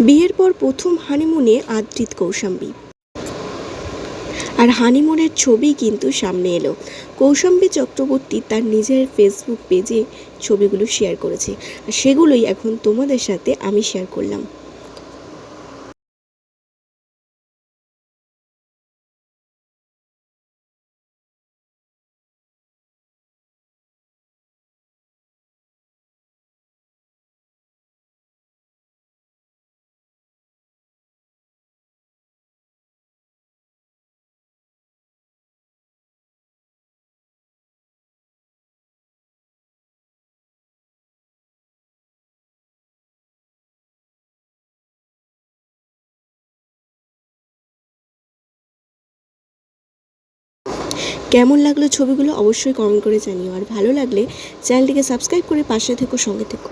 বিয়ের পর প্রথম হানিমুনে আদ্রিত কৌশাম্বী। আর হানিমুনের ছবি কিন্তু সামনে এলো। কৌশাম্বী চক্রবর্তী তার নিজের ফেসবুক পেজে ছবিগুলো শেয়ার করেছে। আর সেগুলোই এখন তোমাদের সাথে আমি শেয়ার করলাম। কেমন লাগল ছবিগুলো অবশ্যই কমেন্ট করে জানিও। আর ভালো লাগলে চ্যানেলটিকে সাবস্ক্রাইব করে পাশে থেকো, সঙ্গে থেকো।